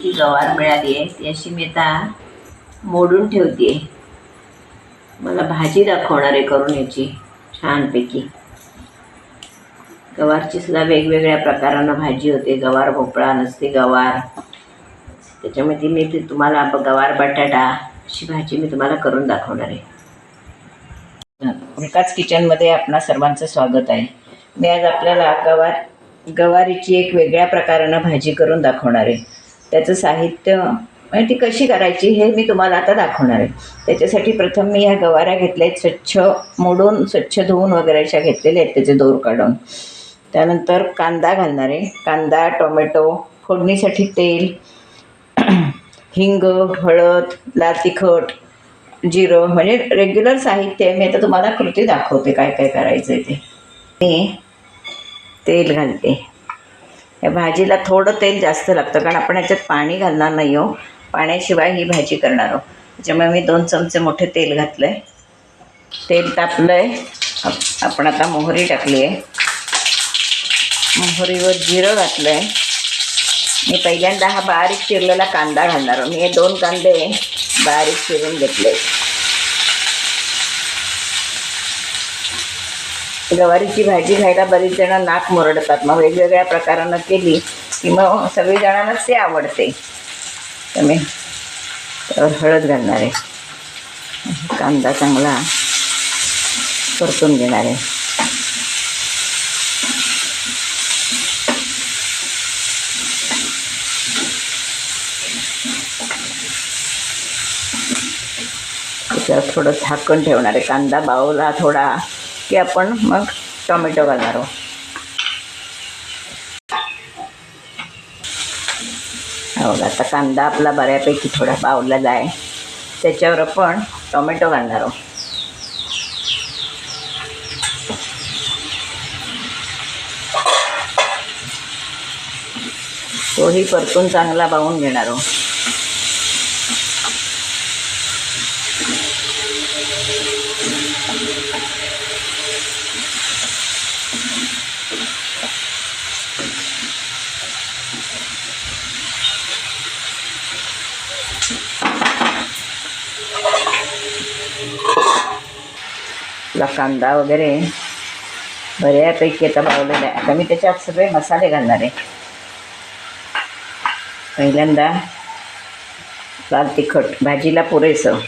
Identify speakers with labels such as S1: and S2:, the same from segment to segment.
S1: इतकी गवार मिळाली आहे ती अशी मी आता मोडून ठेवते मला भाजी दाखवणार आहे करून याची छानपैकी. गवारची सुद्धा वेगवेगळ्या प्रकारानं भाजी होते. गवार भोपळा नसते गवार. त्याच्यामध्ये मी ते तुम्हाला गवार बटाटा अशी भाजी मी तुम्हाला करून दाखवणार आहे. उल्काच किचनमध्ये आपणा सर्वांचं स्वागत आहे. मी आज आपल्याला गवार गवारीची एक वेगळ्या प्रकारानं भाजी करून दाखवणार आहे. त्याचं साहित्य म्हणजे ती कशी करायची हे मी तुम्हाला आता दाखवणार आहे. त्याच्यासाठी प्रथम मी ह्या गवाऱ्या घेतल्या आहेत स्वच्छ मोडून स्वच्छ धुवून वगैरे अशा घेतलेल्या आहेत त्याचे दोर काढून. त्यानंतर कांदा घालणार आहे. कांदा टोमॅटो फोडणीसाठी तेल हिंग हळद लाल तिखट जिरं म्हणजे रेग्युलर साहित्य आहे. मी आता तुम्हाला कृती दाखवते काय काय करायचं आहे ते. मी तेल घालते. या भाजीला थोडं तेल जास्त लागतं कारण आपण याच्यात पाणी घालणार नाही हो. पाण्याशिवाय ही भाजी करणार आहोत त्याच्यामुळे मी दोन चमचे मोठे तेल घातलं आहे तेल तापलं आहे आपण आता मोहरी टाकली आहे मोहरीवर जिरं घातलं आहे मी पहिल्यांदा हा बारीक चिरलेला कांदा घालणार आहोत मी हे दोन कांदे बारीक चिरून घेतले गवारीची भाजी खायला बरीच जण नाक मुरडतात. मग वेगवेगळ्या प्रकारानं केली की मग सगळी जणांनाच ते आवडते. तर मी त्यावर हळद घालणार. आहे कांदा चांगला परतून घेणार. आहे त्याच्यावर थोडं झाकण ठेवणार. आहे कांदा बावला थोडा. की आपण मग टोमॅटो घालणार आहोत. आता कांदा आपला बऱ्यापैकी थोडा बावलेला आहे. त्याच्यावर आपण टोमॅटो घालणार आहोत. तोही परतून चांगला बावून घेणार आहोत. आपला कांदा वगैरे बऱ्यापैकी आता बावलेला आहे. आता मी त्याच्यात सगळे मसाले घालणार आहे. पहिल्यांदा लाल तिखट भाजीला पुरेसं.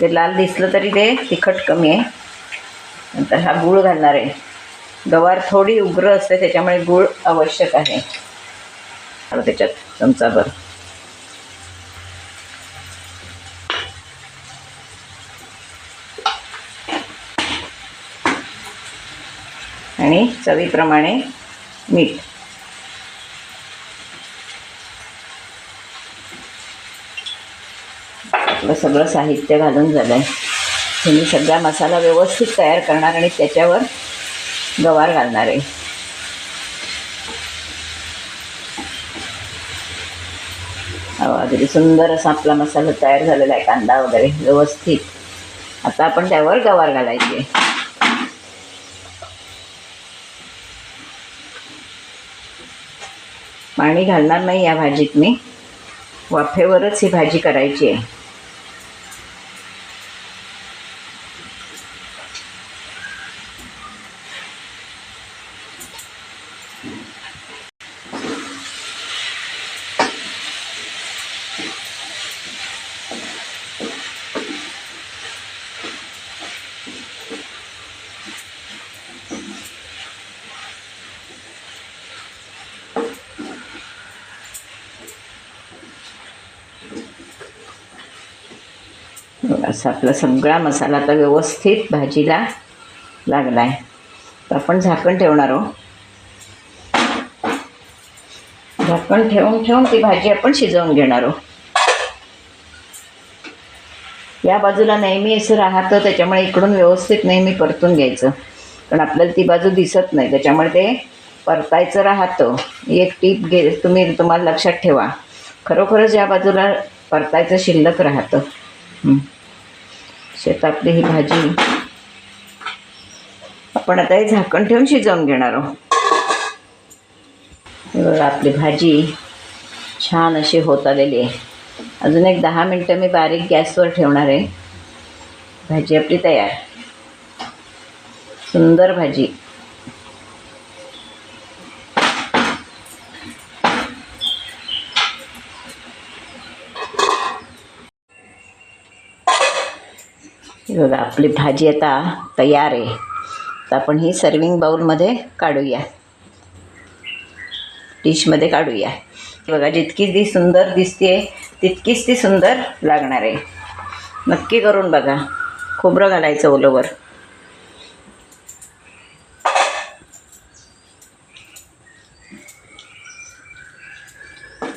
S1: ते लाल दिसलं तरी ते तिखट कमी आहे. नंतर हा गूळ घालणार आहे. गवार थोडी उग्र असते त्याच्यामुळे गूळ आवश्यक आहे. त्याच्यात चमचाभर आणि चवीप्रमाणे मीठ. आपलं सगळं साहित्य घालून झालं आहे मी सगळा मसाला व्यवस्थित तयार करणार आणि त्याच्यावर गवार घालणार आहे. हो अगदी सुंदर असा आपला मसाला तयार झालेला आहे कांदा वगैरे व्यवस्थित. आता आपण त्यावर गवार घालायची. आहे पाणी घालणार नाही या भाजीत मी. वाफेवरच ही भाजी करायची आहे. असा आपला सगळा मसाला आता व्यवस्थित भाजीला लागला आहे तर आपण झाकण ठेवणार आहोत झाकण ठेवून ठेवून ती भाजी आपण शिजवून घेणार आहोत या बाजूला नेहमी असं राहतं त्याच्यामुळे इकडून व्यवस्थित नेहमी परतून घ्यायचं. कारण आपल्याला ती बाजू दिसत नाही त्याच्यामुळे ते परतायचं राहतं. एक टीप घे तुम्ही तुम्हाला लक्षात ठेवा. खरोखरच या बाजूला परतायचं शिल्लक राहतं. शेतातली ही भाजी. आपण आता हे झाकण ठेवून शिजवून घेणार आहोत. आपली भाजी छान अशी होत आलेली आहे. अजून एक दहा मिनटं मी बारीक गॅसवर ठेवणार आहे. भाजी आपली तयार. सुंदर भाजी. बघा आपली भाजी आता तयार आहे. तर आपण ही सर्विंग बाऊलमध्ये काढूया. डिशमध्ये काढूया. बघा जितकी ती सुंदर दिसते तितकीच ती सुंदर लागणार आहे. नक्की करून बघा. खोबरं घालायचं ओलोवर.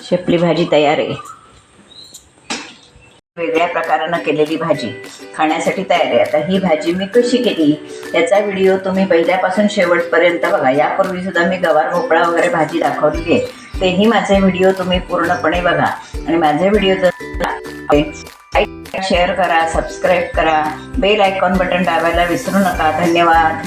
S1: शेपली भाजी तयार आहे. वेगळ्या प्रकारानं केलेली भाजी. खाण्यासाठी तयार आहे. आता ही भाजी मी कशी केली त्याचा व्हिडिओ तुम्ही पहिल्यापासून शेवटपर्यंत बघा. यापूर्वी सुद्धा मी गवार भोपळा वगैरे भाजी दाखवलेली आहे. तेही माझे व्हिडिओ तुम्ही पूर्णपणे बघा. आणि माझे व्हिडिओ जर शेअर करा सबस्क्राईब करा. बेल आयकॉन बटन दाबायला विसरू नका. धन्यवाद.